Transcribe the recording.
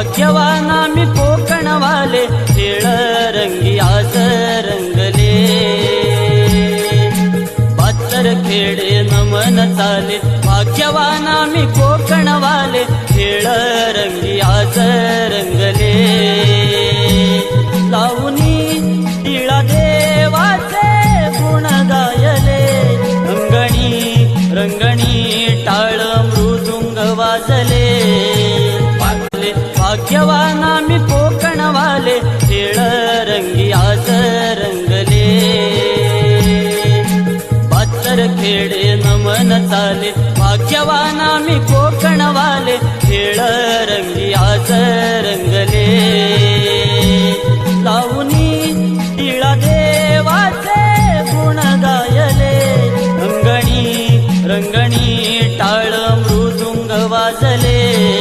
भाग्यवान आम्ही कोकणवाले खेळ रंगी आज रंगले पाचर खेडे नमन चाले भाग्यवान आम्ही कोकणवाले खेळ रंगी आज रंगले लावणी तिळा देवाचे गुण गायले रंगणी रंगणी टाळ मृदुंग वाजले. यवाना मी कोकणवाले खेळ रंगी आज रंगले. पातर खेडे नमन चाले भाग्यवाना मी कोकणवाले खेळ रंगी आज रंगले. लावणी तिळा देवाचे गुण गायले रंगणी रंगणी टाळ मृदुंग वाजले.